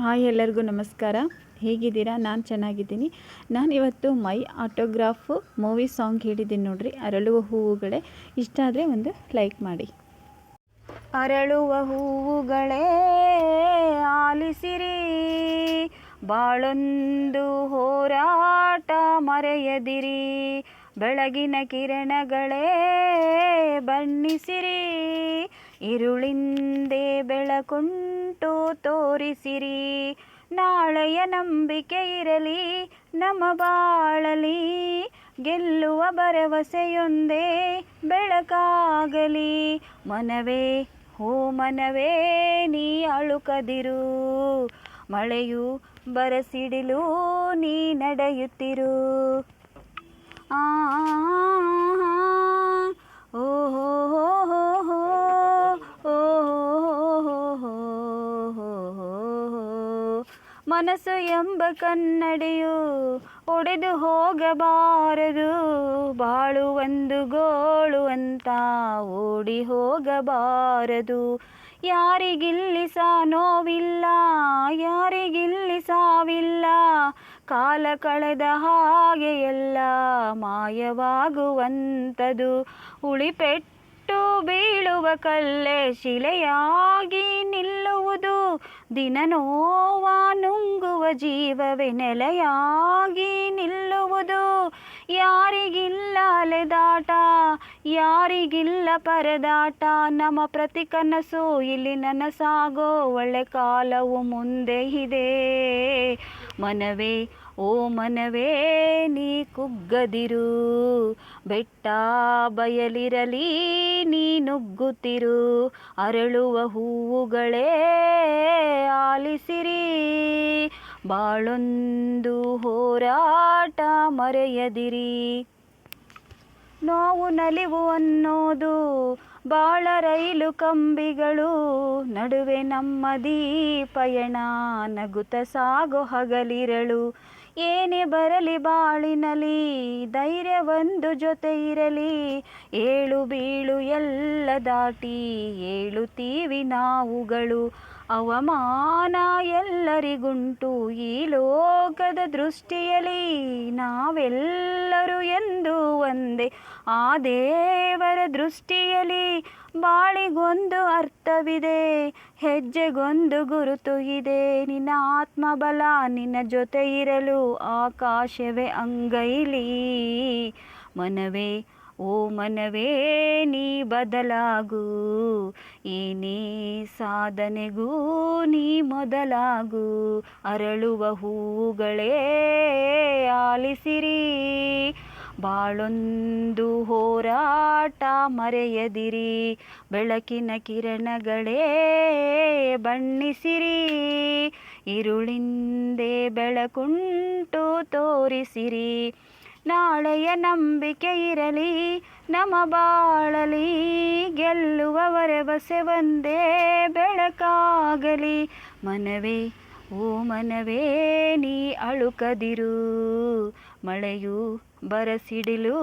Hi ಎಲ್ಲರಿಗೂ ನಮಸ್ಕಾರ. ಹೇಗಿದ್ದೀರಾ? ನಾನು ಚೆನ್ನಾಗಿದ್ದೀನಿ. ನಾನು ಇವತ್ತು ಮೈ ಆಟೋಗ್ರಾಫು ಮೂವಿ ಸಾಂಗ್ ಹೇಳಿದ್ದೀನಿ ನೋಡ್ರಿ. ಅರಳುವ ಹೂವುಗಳೇ. ಇಷ್ಟ ಆದರೆ ಒಂದು ಲೈಕ್ ಮಾಡಿ. ಅರಳುವ ಹೂವುಗಳೇ, ಆಲಿಸಿರಿ. ಬಾಳೊಂದು ಹೋರಾಟ ಮರೆಯದಿರಿ. ಬೆಳಗಿನ ಕಿರಣಗಳೇ ಬಣ್ಣಿಸಿರಿ. ಇರುಳಿಂದೆ ಬೆಳಕುಂಟು ತೋರಿಸಿರಿ ನಾಳೆಯ ನಂಬಿಕೆ ಇರಲಿ ನಮ ಬಾಳಲಿ ಗೆಲ್ಲುವ ಭರವಸೆಯೊಂದೇ ಬೆಳಕಾಗಲಿ ಮನವೇ ಹೋ ಮನವೇ ನೀ ಅಳುಕದಿರು ಮಳೆಯು ಬರಸಿಡಿಲು ನೀ ನಡೆಯುತ್ತಿರು ಆ ಓ ಹೋ ಹೋ ಹೋ ಹೋ ಓ ಹೋ ಹೋ ಹೋ ಹೋ ಮನಸ್ಸು ಎಂಬ ಕನ್ನಡಿಯು ಒಡೆದು ಹೋಗಬಾರದು. ಬಾಳು ಒಂದು ಗೋಳು ಅಂತ ಓಡಿ ಹೋಗಬಾರದು. ಯಾರಿಗಿಲ್ಲಿ ಸಾ ನೋವಿಲ್ಲ ಯಾರಿಗಿಲ್ಲಿ ಸಾವಿಲ್ಲ ಕಾಲ ಕಳೆದ ಹಾಗೆ ಎಲ್ಲ ಮಾಯವಾಗುವಂಥದು. ಉಳಿಪೆಟ್ಟು ಬೀಳುವ ಕಲ್ಲೆ ಶಿಲೆಯಾಗಿ ನಿಲ್ಲುವುದು ದಿನ ನೋವ ನುಂಗುವ ಜೀವವೇ ನೆಲೆಯಾಗಿ ನಿಲ್ಲುವುದು. ಯಾರಿಗಿಲ್ಲ ಅಲೆದಾಟ ಯಾರಿಗಿಲ್ಲ ಪರದಾಟ. ನಮ್ಮ ಪ್ರತಿ ಕನಸು ಇಲ್ಲಿ ನನಸಾಗೋ ಒಳ್ಳೆ ಕಾಲವು ಮುಂದೆ ಇದೆ. ಮನವೇ, ಓ ಮನವೇ, ನೀ ಕುಗ್ಗದಿರು. ಬೆಟ್ಟ ಬಯಲಿರಲಿ, ನೀ ನುಗ್ಗುತ್ತಿರು. ಅರಳುವ ಹೂವುಗಳೇ ಆಲಿಸಿರಿ. ಬಾಳೊಂದು ಹೋರಾಟ ಮರೆಯದಿರಿ. ನೋವು ನಲಿವು ಅನ್ನೋದು ಬಾಳ ರೈಲು ಕಂಬಿಗಳು. ನಡುವೆ ನಮ್ಮದಿ ಪಯಣ ನಗುತ ಸಾಗೋ ಹಗಲಿರಳು. ಏನೇ ಬರಲಿ ಬಾಳಿನಲಿ, ಧೈರ್ಯ ಒಂದು ಜೊತೆ ಇರಲಿ. ಏಳು ಬೀಳು ಎಲ್ಲ ದಾಟಿ ಏಳುತ್ತೀವಿ ನಾವುಗಳು. ಅವಮಾನ ಎಲ್ಲರಿಗುಂಟು ಈ ಲೋಕದ ದೃಷ್ಟಿಯಲ್ಲಿ ನಾವೆಲ್ಲರೂ ಎಂದು ಒಂದೇ. ಆ ದೇವರ ದೃಷ್ಟಿಯಲ್ಲಿ ಬಾಳಿಗೊಂದು ಅರ್ಥವಿದೆ, ಹೆಜ್ಜೆಗೊಂದು ಗುರುತು ಇದೆ. ನಿನ್ನ ಆತ್ಮಬಲ, ನಿನ್ನ ಜೊತೆ ಇರಲು ಆಕಾಶವೇ ಅಂಗೈಲಿ. ಮನವೇ, ಓ ಮನವೇ, ನೀ ಬದಲಾಗು. ಏನೇ ಸಾಧನೆಗೂ ನೀ ಮೊದಲಾಗು. ಅರಳುವ ಹೂಗಳೇ ಆಲಿಸಿರಿ. ಬಾಳೊಂದು ಹೋರಾಟ ಮರೆಯದಿರಿ. ಬೆಳಕಿನ ಕಿರಣಗಳೇ ಬಣ್ಣಿಸಿರಿ. ಇರುಳಿಂದೆ ಬೆಳಕುಂಟು ತೋರಿಸಿರಿ. ನಾಳೆಯ ನಂಬಿಕೆ ಇರಲಿ ನಮ ಬಾಳಲಿ ಗೆಲ್ಲುವ ಬಸೆ ಒಂದೇ ಬೆಳಕಾಗಲಿ. ಮನವೇ ಓ ಮನವೇ ನೀ ಅಳುಕದಿರು ಮಳೆಯು ಬರಸಿಡಿಲು.